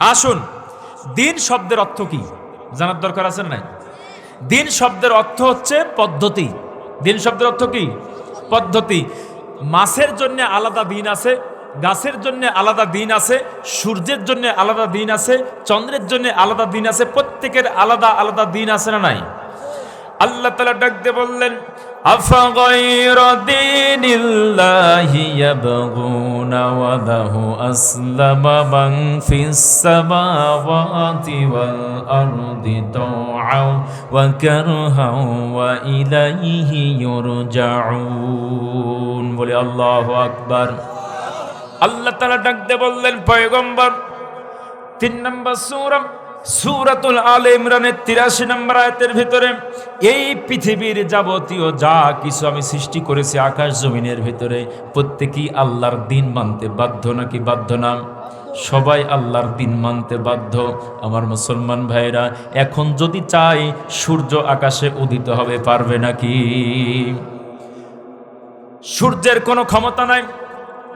আসুন, দিন শব্দের অর্থ কি? জানার দরকার আছে নাই? দিন শব্দের অর্থ হচ্ছে পদ্ধতি। দিন শব্দের অর্থ কি? পদ্ধতি। মাছের জন্য আলাদা দিন আছে, গাছের জন্য আলাদা দিন আছে, সূর্যের জন্য আলাদা দিন আছে, চন্দ্রের জন্য আলাদা দিন আছে, প্রত্যেকের আলাদা আলাদা দিন আছে না নাই? আল্লাহ তালা ডাক দিয়ে বললেন أفغير دين الله يبغون وله أسلم من في السماوات والأرض طوعا وكرها وإليه يرجعون বলে আল্লাহ আকবার আল্লাহ তালা ডাক দিয়ে বললেন পয়গম্বর তিন নম্বর সূরা সূরাতুল আল ইমরানের তিরাশি নম্বর আয়তের ভিতরে, এই পৃথিবীর যাবতীয় যা কিছু আমি সৃষ্টি করেছি আকাশ জমিনের ভিতরে, প্রত্যেকেই আল্লাহর দিন মানতে বাধ্য নাকি বাধ্য না? সবাই আল্লাহর দিন মানতে বাধ্য। আমার মুসলমান ভাইরা এখন যদি চাই সূর্য আকাশে উদিত হবে, পারবে নাকি? সূর্যের কোনো ক্ষমতা নাই।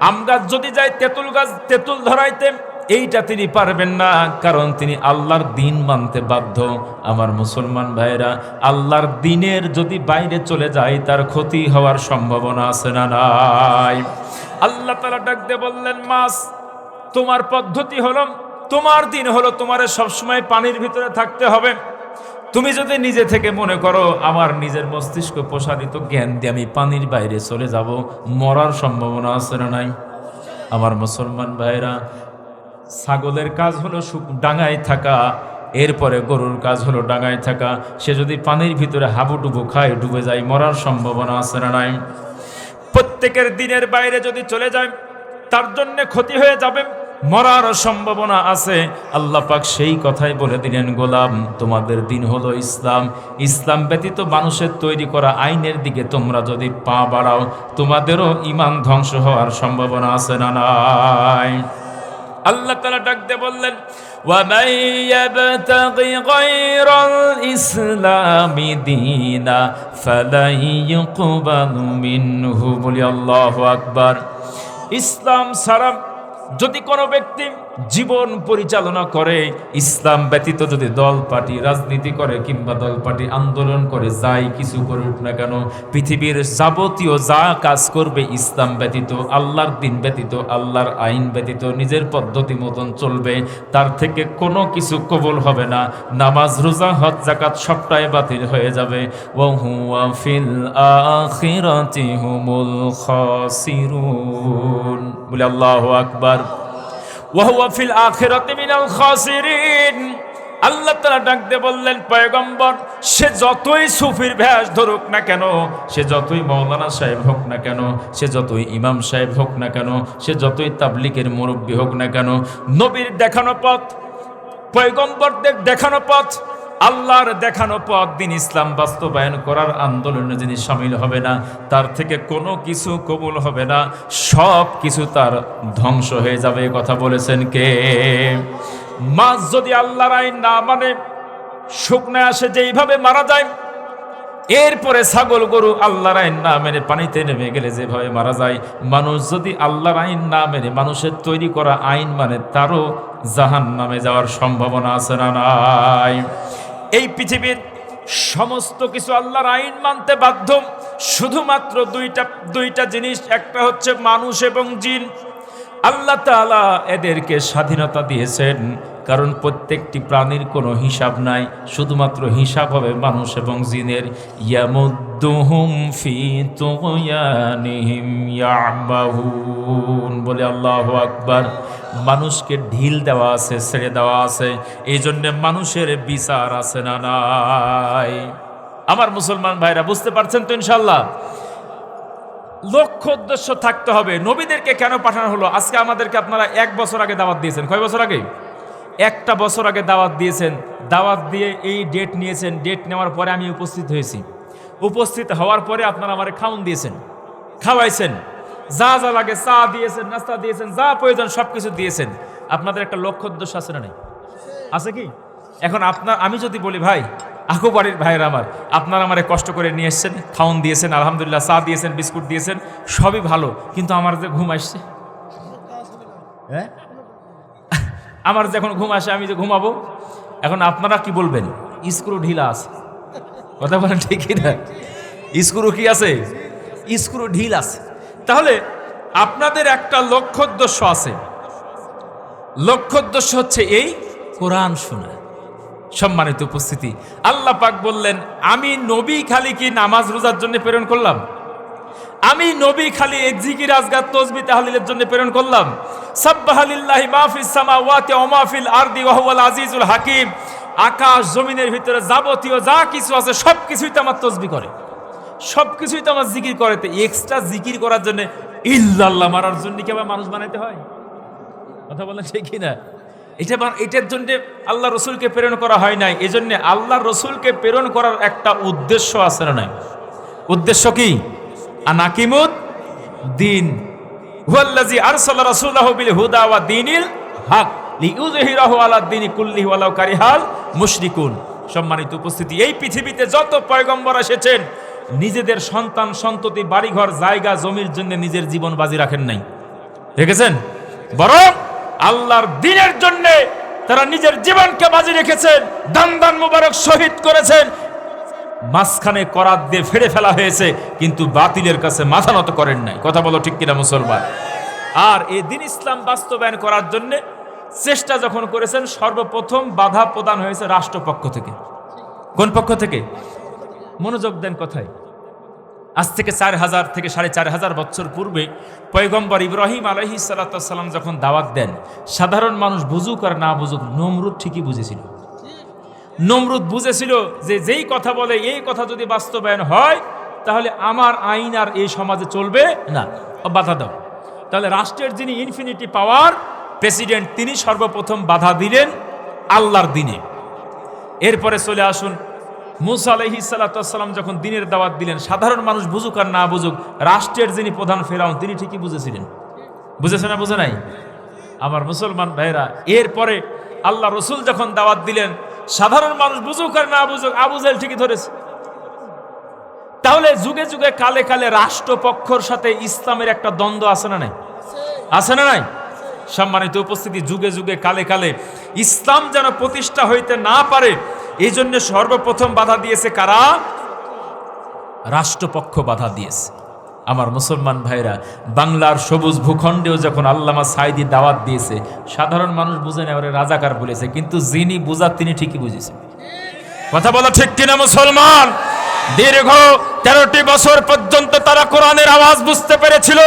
আম গাছ যদি যায়, তেঁতুল গাছ, তেঁতুল ধরাইতে এইটা তিনি পারবেন না, কারণ তিনি আল্লাহর দিন মানতে বাধ্য। আমার মুসলমান ভাইরা আল্লাহর দিনের যদি বাইরে চলে যায়, তার ক্ষতি হওয়ার সম্ভাবনা আছে না নাই? আল্লাহ তালা ডাকতে বললেন, মাস, তোমার পদ্ধতি হলো, তোমার দিন হলো তোমার সবসময় পানির ভিতরে থাকতে হবে। তুমি যদি নিজে থেকে মনে করো, আমার নিজের মস্তিষ্ক প্রসারিত জ্ঞান দিয়ে আমি পানির বাইরে চলে যাব, মরার সম্ভাবনা আছে না নাই? আমার মুসলমান ভাইরা ছাগলের কাজ হলো ডাঙায় থাকা, এরপরে গরুর কাজ হলো ডাঙায় থাকা। সে যদি পানির ভিতরে হাবুডুবু খায়, ডুবে যায়, মরার সম্ভাবনা আছে না নাই? প্রত্যেকের দিনের বাইরে যদি চলে যায়, তার জন্য ক্ষতি হয়ে যাবে, মরার সম্ভাবনা আছে। আল্লাহ পাক সেই কথাই বলে দিলেন, গোলাম, তোমাদের দিন হলো ইসলাম। ইসলাম ব্যতীত মানুষের তৈরি করা আইনের দিকে তোমরা যদি পা বাড়াও, তোমাদেরও ইমান ধ্বংস হওয়ার সম্ভাবনা আছে না নাই? আল্লাহ তালা ডাক দিয়ে বললেন وَمَن يَبْتَغِ غَيْرَ الْإِسْلَامِ دِينًا فَلَن يُقْبَلَ مِنْهُ বলি আল্লাহু আকবার ইসলাম ছাড়া যদি কোনো ব্যক্তি জীবন পরিচালনা করে, ইসলাম ব্যতীত যদি দল পার্টি, রাজনীতি করে কিংবা দল পার্টি আন্দোলন করে, যাই কিছু করুক না কেন, পৃথিবীর যাবতীয় যা কাজ করবে ইসলাম ব্যতীত, আল্লাহর দিন ব্যতীত, আল্লাহর আইন ব্যতীত, নিজের পদ্ধতি মতন চলবে, তার থেকে কোনো কিছু কবল হবে না। নামাজ, রোজা, হজ জাকাত সবটাই বাতিল হয়ে যাবে। বলে আল্লাহু আকবার। ওয়াহুয়া ফিল আখিরাতি মিনাল খাসিরিন। আল্লাহ তালা ডাকতে বললেন, পয়গম্বর, সে যতই সুফির ভ্যাস ধরুক না কেন, সে যতই মৌলানা সাহেব হোক না কেন, সে যতই ইমাম সাহেব হোক না কেন, সে যতই তাবলিকের মুরব্বী হোক না কেন, নবীর দেখানো পথ, পয়গম্বরদের দেখানো পথ আল্লাহর দেখানো পথ দিন ইসলাম বাস্তবায়ন করার আন্দোলনে যিনি সামিল হবে না, তার থেকে কোনো কিছু কবুল হবে না, সব কিছু তার ধ্বংস হয়ে যাবে কথা বলেছেন কে? মাছ যদি আল্লাহর আইন না মানে শুকনো আসে যেইভাবে মারা যায়, এরপরে ছাগল গরু আল্লাহর আইন না মেনে পানিতে নেমে গেলে যেভাবে মারা যায়, মানুষ যদি আল্লাহর আইন না মেনে মানুষের তৈরি করা আইন মানে তারও জাহান নামে যাওয়ার সম্ভাবনা আছে না নাই? এই পৃথিবীর সমস্ত কিছু আল্লাহর আইন মানতে বাধ্য। শুধুমাত্র দুইটা দুইটা জিনিস, একটা হচ্ছে মানুষ এবং জিন। আল্লাহ তাআলা এদেরকে স্বাধীনতা দিয়েছেন, কারণ প্রত্যেকটি প্রাণীর কোনো হিসাব নাই, শুধুমাত্র হিসাব হবে মানুষ এবং জিনের। বলে আল্লাহ আকবার। মানুষকে ঢিল দেওয়া আছে, ছেড়ে দেওয়া আছে। এই জন্যে মানুষের বিচার আছে না নাই? আমার মুসলমান ভাইরা, বুঝতে পারছেন তো ইনশাল্লাহ লক্ষ্য উদ্দেশ্য থাকতে হবে। নবীদেরকে কেন পাঠানো হলো? আজকে আমাদেরকে আপনারা এক বছর আগে দাওয়াত দিয়েছেন। কয় বছর আগে? একটা বছর আগে দাওয়াত দিয়েছেন। দাওয়াত দিয়ে এই ডেট নিয়েছেন। ডেট নেওয়ার পরে আমি উপস্থিত হয়েছি। উপস্থিত হওয়ার পরে আপনারা আমার খাউন দিয়েছেন। খাওয়াইছেন। যা যা লাগে চা দিয়েছেন নাস্তা দিয়েছেন যা প্রয়োজন সব কিছু দিয়েছেন। আপনাদের একটা লক্ষ্য উদ্দেশ্য আছে না নাই? আছে কি? এখন আপনার আমি যদি বলি ভাই আকু বাড়ির ভাইয়ের আমার আপনারা আমারে কষ্ট করে নিয়ে এসছেন খাওন দিয়েছেন আলহামদুলিল্লাহ চা দিয়েছেন বিস্কুট দিয়েছেন সবই ভালো কিন্তু আমার যে ঘুম আসছে। হ্যাঁ আমার যখন ঘুম আসে আমি যে ঘুমাবো এখন আপনারা কি বলবেন? স্ক্রু ঢিলা আছে। কথা বলেন ঠিকই না স্ক্রু কি আছে? স্ক্রু ঢিল আছে। তাহলে আপনাদের একটা লক্ষ্যোদ্দেশ্য আছে। লক্ষ্য উদ্দেশ্য হচ্ছে এই কোরআন শোনা। সম্মানিত উপস্থিতি, আল্লাহ পাক বললেন, আমি নবী খালি কি নামাজ রোজার জন্য প্রেরণ করলাম? আমি নবী খালি জিকির, আজগার, তসবি তাহলিলের জন্য প্রেরণ করলাম? সাব্বাহালিল্লাহি মাহফিস সামাওয়াতি ওয়া মাহফিল আরদি ওয়া হুয়াল আজিজুল হাকিম। আকাশ, জমিনের ভিতরে যাবতীয় যা কিছু আছে সব কিছুই তো আমার তসবি করে। সব কিছুই তো আমার জিকির করে এক্সট্রা জিকির করার জন্য ইল্লাল্লাহ মারার জন্য কি আবার মানুষ বানাইতে হয়? কথা বলেন ঠিক না এটা এটার জন্য আল্লাহ রসুলকে প্রেরণ করা হয় নাই। এই জন্য আল্লাহ রসুলকে প্রেরণ করার একটা উদ্দেশ্য আছে না উদ্দেশ্য কি? আনাকিমুদ দিন। হুয়াল্লাজি আরসালা রাসূলাহু বিল হুদা ওয়া দীনিল হক আলা দীনি কুল্লিহি ওয়ালাউ কারিহাল মুশরিকুন। সম্মানিত উপস্থিতি, এই পৃথিবীতে যত পয়গম্বর এসেছেন নিজেদের সন্তান সন্ততি, বাড়িঘর, জায়গা, জমির জন্য নিজের জীবন বাজি রাখেন নাই। রেখেছেন? বরং আল্লাহর দিনের জন্য তারা নিজের জীবনকে বাজি রেখেছেন দান দান মুবারক শহীদ করেছেন। মাঝখানে করাত দিয়ে ফেড়ে ফেলা হয়েছে, কিন্তু বাতিলের কাছে মাথা নত করেন নাই। কথা বলো ঠিক কিনা মুসলমান? আর এই দিন ইসলাম বাস্তবায়ন করার জন্য চেষ্টা যখন করেছেন, সর্বপ্রথম বাধা প্রদান হয়েছে রাষ্ট্রপক্ষ থেকে। কোন পক্ষ থেকে? মনোযোগ দেন কথায়। আজ থেকে চার হাজার থেকে সাড়ে চার হাজার বছর পূর্বে পয়গম্বর ইব্রাহিম আলহি সাল্লাম যখন দাওয়াত দেন, সাধারণ মানুষ বুঝুক আর না বুঝুক, নমরুদ ঠিকই বুঝেছিল। নমরুদ বুঝেছিল যে যেই কথা বলে, এই কথা যদি বাস্তবায়ন হয়, তাহলে আমার আইন আর এই সমাজে চলবে না। বাধা দাও। তাহলে রাষ্ট্রের যিনি ইনফিনিটি পাওয়ার প্রেসিডেন্ট তিনি সর্বপ্রথম বাধা দিলেন আল্লাহর দিনে। এরপরে চলে আসুন মুসা আলহি সাল্লাম যখন দিনের দাওয়াত দিলেন, সাধারণ মানুষ বুঝুক আর না বুঝুক, রাষ্ট্রের যিনি প্রধান ফেরাউন, তিনি ঠিকই বুঝেছিলেন। বুঝেছে না বুঝে নাই? আমার মুসলমান ভাইরা এরপরে আল্লাহ রসুল যখন দাওয়াত দিলেন, সাধারণ মানুষ বুঝুক আর না বুঝুক, আবু জাহেল ঠিকই ধরেছে। তাহলে যুগে যুগে কালে কালে রাষ্ট্রপক্ষর সাথে ইসলামের একটা দ্বন্দ্ব আছে না নাই? আছে না নাই? সম্মানিত উপস্থিতি, যুগে যুগে কালে কালে ইসলাম যেন প্রতিষ্ঠা হইতে না পারে এই জন্য সর্বপ্রথম বাধা দিয়েছে কারা? রাষ্ট্রপক্ষ বাধা দিয়েছে। আমার মুসলমান ভাইরা, বাংলার সবুজ ভূখণ্ডেও যখন আল্লামা সাইদি দাওয়াত দিয়েছে, সাধারণ মানুষ বুঝে নেয় ওরে রাজাকার বলেছে, কিন্তু যিনি বুঝার তিনি ঠিকই বুঝেছেন। কথা বলা ঠিক কিনা মুসলমান? দীর্ঘ তেরোটি বছর পর্যন্ত তারা কোরআনের আওয়াজ বুঝতে পেরেছিল।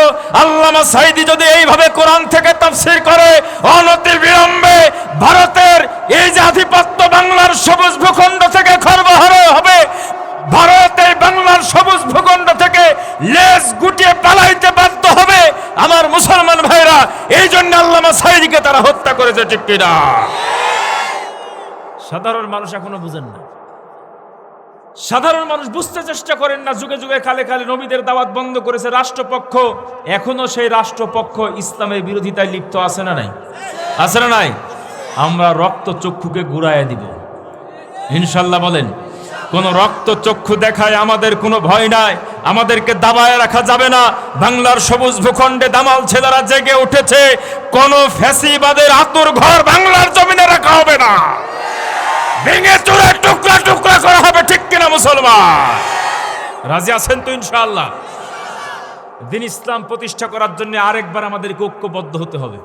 আল্লামা সাইদি যদি এইভাবে কোরআন থেকে তাফসির করে অনতি বিলম্বে ভারতের এই যে আধিপত্য বাংলার সবুজ ভূখণ্ড থেকে খর্বহর হবে ভারতের বাংলার সবুজ ভূখণ্ড থেকে লেজ গুটিয়ে পালাইতে বাধ্য হবে আমার মুসলমান ভাইরা এই জন্য আল্লামা সাইদিকে তারা হত্যা করেছে ঠিক কিনা? সাধারণ মানুষ এখনও বুঝেন না। সাধারণ মানুষ বুঝতে চেষ্টা করেন না, যুগে যুগে কালে কালে নবীদের দাওয়াত বন্ধ করেছে রাষ্ট্রপক্ষ। এখনও সেই রাষ্ট্রপক্ষ ইসলামের বিরোধিতায় লিপ্ত আছে না নাই? আছে না নাই? আমরা রক্ত চক্ষুকে ঘুরাইয়া দিব। ইনশাল্লাহ বলেন, কোন রক্ত চক্ষু দেখায় আমাদের কোনো ভয় নাই। আমাদেরকে দাবায় রাখা যাবে না। বাংলার সবুজ ভূখণ্ডে দামাল ছেলেরা জেগে উঠেছে। কোন ফ্যাসিবাদের আতুর ঘর বাংলার জমিনে রাখা হবে না। ভেঙে চুরে টুকরা টুকরা করা হবে, ঠিক কিনা মুসলমান? রাজি আছেন তো ইনশাআল্লাহ? দিন ইসলাম প্রতিষ্ঠা করার জন্য আরেকবার আমাদেরকে ঐক্যবদ্ধ হতে হবে।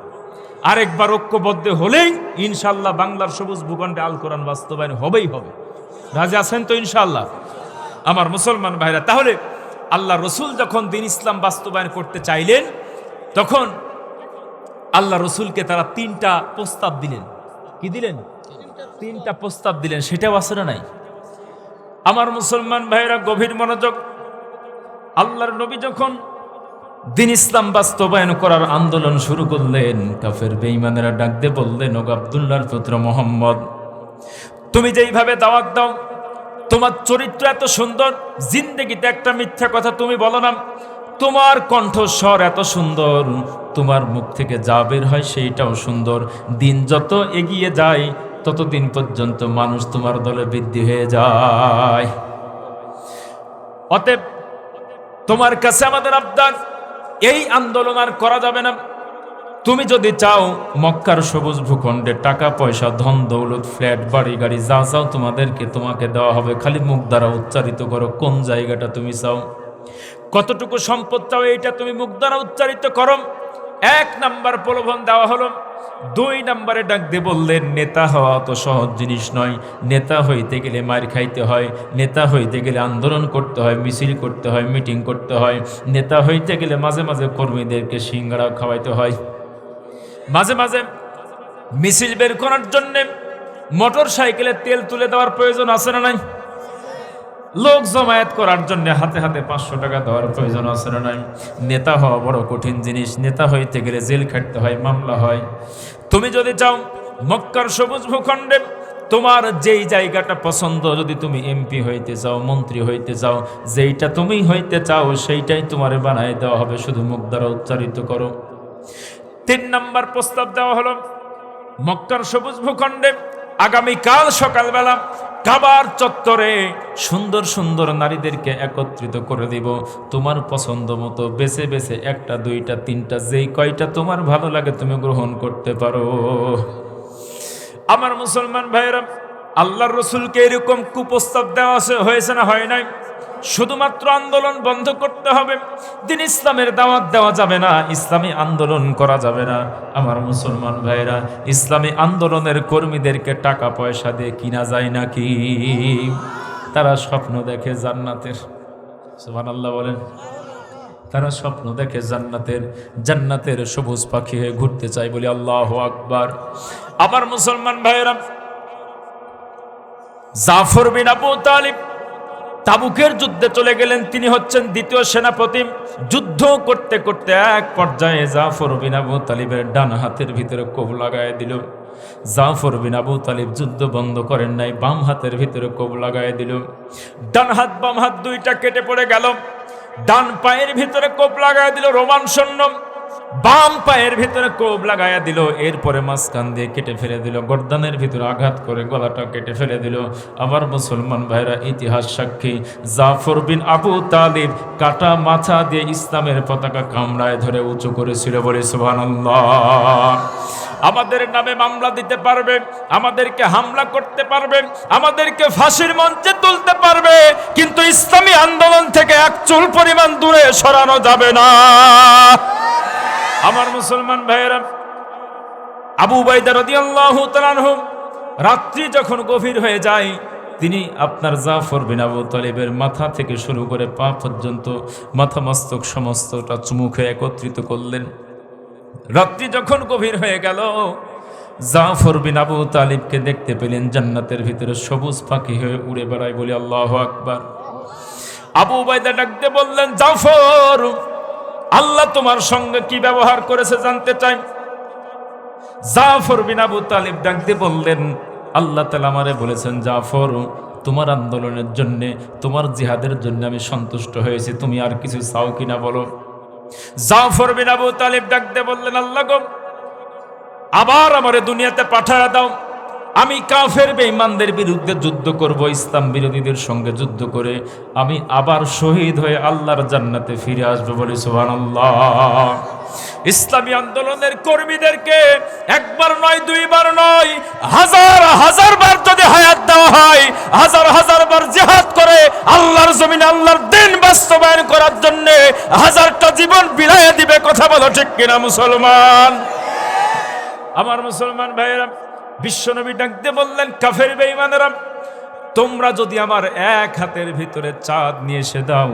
আরেকবার ঐক্যবদ্ধ হলেই ইনশাআল্লাহ বাংলার সবুজ ভূখণ্ডে আল কোরআন বাস্তবায়ন হবেই হবে। রাজি আছেন তো ইনশাআল্লাহ? আমার মুসলমান ভাইরা, তাহলে আল্লাহ রসুল যখন দিন ইসলাম বাস্তবায়ন করতে চাইলেন, তখন আল্লাহ রসুলকে তারা তিনটা প্রস্তাব দিলেন। কি দিলেন? তিনটা প্রস্তাব দিলেন, সেটাও আছে না নাই? আমার মুসলমান ভাইরা গভীর মনোযোগ। আল্লাহর নবী যখন দিন ইসলাম বাস্তবায়ন করার আন্দোলন শুরু করলেন, কাফের বেঈমানেরা ডাকতে বললেন, ওগ আবদুল্লাহর পুত্র মোহাম্মদ, তুমি যেইভাবে দাওয়াত দাও তোমার চরিত্র এত সুন্দর, জিন্দেগিতে একটা মিথ্যা কথা তুমি বলো না। তোমার কণ্ঠস্বর এত সুন্দর, তোমার মুখ থেকে যা বের হয় সেইটাও সুন্দর। দিন যত এগিয়ে যায়, ততদিন পর্যন্ত মানুষ তোমার দলে বৃদ্ধি হয়ে যায়। অতএব, তোমার কাছে আমাদের আবদার, এই আন্দোলন আর করা যাবে না। তুমি যদি চাও মক্কার সবুজ ভূখণ্ডে টাকা, পয়সা, ধন, দৌলত, ফ্ল্যাট, বাড়ি, গাড়ি, যা চাও তোমাদেরকে তোমাকে দেওয়া হবে। খালি মুখ দ্বারা উচ্চারিত করো, কোন জায়গাটা তুমি চাও? কতটুকু সম্পদ চাও এইটা তুমি মুখ দ্বারা উচ্চারিত করো। এক নাম্বার প্রলোভন দেওয়া হলো। দুই নাম্বারে ডাক দিয়ে বললেন, নেতা হওয়া তো সহজ জিনিস নয়। নেতা হইতে গেলে মার খাইতে হয়, নেতা হইতে গেলে আন্দোলন করতে হয়, মিছিল করতে হয়, মিটিং করতে হয়। নেতা হইতে গেলে মাঝে মাঝে কর্মীদেরকে সিঙ্গারা খাওয়াইতে হয়। মাঝে মাঝে মিছিল বের করার জন্যে মোটর সাইকেলে তেল তুলে দেওয়ার প্রয়োজন আছে না নাই? লোক জমায়েত করার জন্য হাতে হাতে পাঁচশো টাকা দেওয়ার প্রয়োজন আছে না নাই? নেতা হওয়া বড় কঠিন জিনিস। নেতা হইতে গেলে জেল খাটতে হয়, মামলা হয়। তুমি যদি চাও মক্কার সবুজ ভূখণ্ডে তোমার যেই জায়গাটা পছন্দ, যদি তুমি এমপি হইতে চাও, মন্ত্রী হইতে চাও, যেইটা তুমি হইতে চাও, সেইটাই তোমারে বানায় দেওয়া হবে। শুধু মুখ দ্বারা উচ্চারিত করো। তিন নম্বর প্রস্তাব দেওয়া হলো, মক্কার সবুজ ভূখণ্ডে আগামীকাল সকালবেলা কাবার চত্বরে সুন্দর সুন্দর নারীদেরকে একত্রিত করে দিব। তোমার পছন্দ মতো বেছে বেছে একটা, দুইটা, তিনটা, যেই কয়টা তোমার ভালো লাগে তুমি গ্রহণ করতে পারো। আমার মুসলমান ভাইয়েরা, আল্লাহর রসুলকে এরকম কুপ্রস্তাব দেওয়া হয়েছে না হয় নাই? শুধুমাত্র আন্দোলন বন্ধ করতে হবে। দিন ইসলামের দাওয়াত দেওয়া যাবে না, ইসলামী আন্দোলন করা যাবে না। আমার মুসলমান ভাইরা, ইসলামী আন্দোলনের কর্মীদেরকে টাকা পয়সা দিয়ে কিনা যায় নাকি? তারা স্বপ্ন দেখে জান্নাতের। সুবহান আল্লাহ বলেন। তারা স্বপ্ন দেখে জান্নাতের জান্নাতের সবুজ পাখি হয়ে ঘুরতে চায় বলে আল্লাহ আকবার। আমার মুসলমান ভাইয়েরা জাফর বিন আবু তালিব তাবুকের যুদ্ধে চলে গেলেন। তিনি হচ্ছেন দ্বিতীয় সেনাপতি। যুদ্ধ করতে করতে এক পর্যায়ে জাফর বিন আবু তালিবের ডান হাতের ভিতরে কোপ লাগায় দিল। জাফর বিন আবু তালিব যুদ্ধ বন্ধ করেন নাই, বাম হাতের ভিতরে কোপ লাগায় দিল। ডান হাত, বাম হাত দুইটা কেটে পড়ে গেল। ডান পায়ের ভিতরে কোপ লাগায় দিল রোমান সৈন্য। বাম পায়ের ভিতরে কোপ লাগাইয়া দিল, এরপরে মাঝখান দিয়ে কেটে ফেলে দিল, গর্দানের ভিতরে আঘাত করে গলাটা কেটে ফেলে দিল। আবার মুসলমান ভাইরা ইতিহাস সাক্ষী, জাফর বিন আবু তালিব কাটা মাথা দিয়ে ইসলামের পতাকা কামড়ায় ধরে উঁচু করেছিল বলে সুবহানাল্লাহ। আমাদের নামে মামলা দিতে পারবে, আমাদেরকে হামলা করতে পারবে, আমাদেরকে ফাঁসির মঞ্চে তুলতে পারবে, কিন্তু ইসলামী আন্দোলন থেকে এক চুল পরিমাণ দূরে সরানো যাবে না। আমার মুসলমান ভাইয়েরা, আবু বাইদা রাদিয়াল্লাহু তাআলাহু রাত্রি যখন গভীর হয়ে যায়, তিনি আপনার জাফর বিন আবু তালিবের মাথা থেকে শুরু করে পা পর্যন্ত মাথা মস্তক সমস্তটা চুমুখে একত্রিত করলেন। রাত্রি যখন গভীর হয়ে গেল, জাফর বিন আবু তালিবকে দেখতে পেলেন জান্নাতের ভিতরে সবুজ পাখি হয়ে উড়ে বেড়ায় বলে আল্লাহ আকবার। আবু বাইদা ডাকতে বললেন, জাফর আল্লাহ তোমার সঙ্গে কি ব্যবহার করেছে জানতে চাই? জাফর বিন আবু তালিব ডাকতে বললেন, আল্লাহ তালা আমারে বলেছেন, জাফর, তোমার আন্দোলনের জন্যে, তোমার জিহাদের জন্য আমি সন্তুষ্ট হয়েছি, তুমি আর কিছু চাও কিনা বলো? জাফর বিন আবু তালিব ডাকতে বললেন, আল্লাহ গো, আবার আমারে দুনিয়াতে পাঠায় দাও। আমি কাফের বেঈমানদের বিরুদ্ধে যুদ্ধ করব, ইসলাম বিরোধীদের সঙ্গে যুদ্ধ করে আমি আবার শহীদ হয়ে আল্লাহর জান্নাতে ফিরে আসব বলে সুবহানাল্লাহ। ইসলামী আন্দোলনের কর্মীদেরকে একবার নয়, দুইবার নয়, হাজার হাজার বার যদি হায়াত দেওয়া হয়, হাজার হাজার বার জিহাদ করে আল্লাহর জমিনে আল্লাহর দিন বাস্তবায়ন করার জন্য হাজারটা জীবন বিলাইয়া দিবে, কথা বলো ঠিক কিনা মুসলমান? আমার মুসলমান ভাইয়েরা বিশ্বনবী ডাকতে বললেন, কাফের বেঈমানেরা, তোমরা যদি আমার এক হাতের ভিতরে চাঁদ নিয়ে এসে দাও,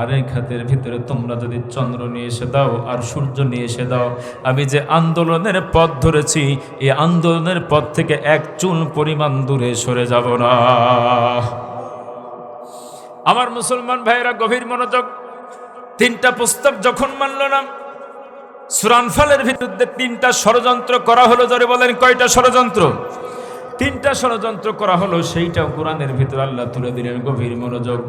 আর এক হাতের ভিতরে তোমরা যদি চন্দ্র নিয়ে এসে দাও আর সূর্য নিয়ে এসে দাও, আমি যে আন্দোলনের পথ ধরেছি, এই আন্দোলনের পথ থেকে এক চুল পরিমাণ দূরে সরে যাব না। আমার মুসলমান ভাইয়েরা, গভীর মনোযোগ, তিনটা প্রস্তাব যখন মানল না সুরানফালের বিরুদ্ধে তিনটা ষড়যন্ত্র করা হলো, জোরে বলেন, কয়টা ষড়যন্ত্র? তিনটা ষড়যন্ত্র করা হলো, সেইটাও কোরআনের ভিতর আল্লাহ তুলে দিলেন গভীর মনোযোগ।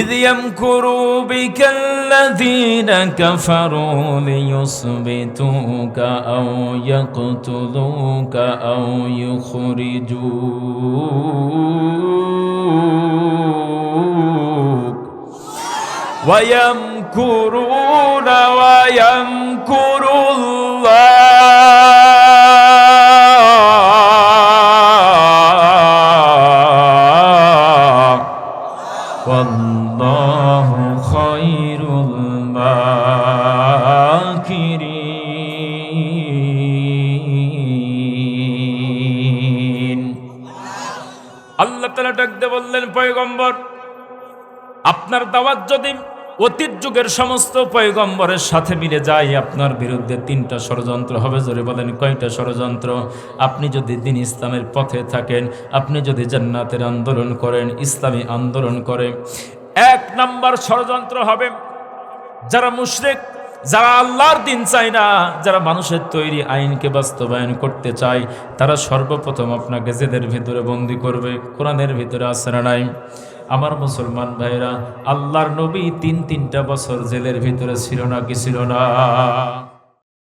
ইদিয়াম কুরু বিকাল্লাযীনা কাফারু লিয়ুসবিতুকা আও ইয়াকতুলুকা আও ইউখরিজুক ويمكرون ويمكر الله والله خير الماكرين আল্লাহ তালা ডাকতে বললেন পয়গম্বর আপনার দাওয়াত যদি অতীত যুগের সমস্ত পয়গম্বরের সাথে মিলে যায়। আপনার বিরুদ্ধে তিনটা ষড়যন্ত্র হবে, জোরে বলেন, কয়টা ষড়যন্ত্র? আপনি যদি দিন ইসলামের পথে থাকেন, আপনি যদি জান্নাতের আন্দোলন করেন, ইসলামী আন্দোলন করে, এক নাম্বার ষড়যন্ত্র হবে, যারা মুশরেক, যারা আল্লাহর দিন চায় না, যারা মানুষের তৈরি আইনকে বাস্তবায়ন করতে চায়, তারা সর্বপ্রথম আপনাকে জেদের ভিতরে বন্দি করবে, কোরআনের ভিতরে আসরা নাই? আমার মুসলমান ভাইরা, আল্লাহর নবী তিন তিনটা বছর জেলের ভিতরে ছিল না কি ছিল না?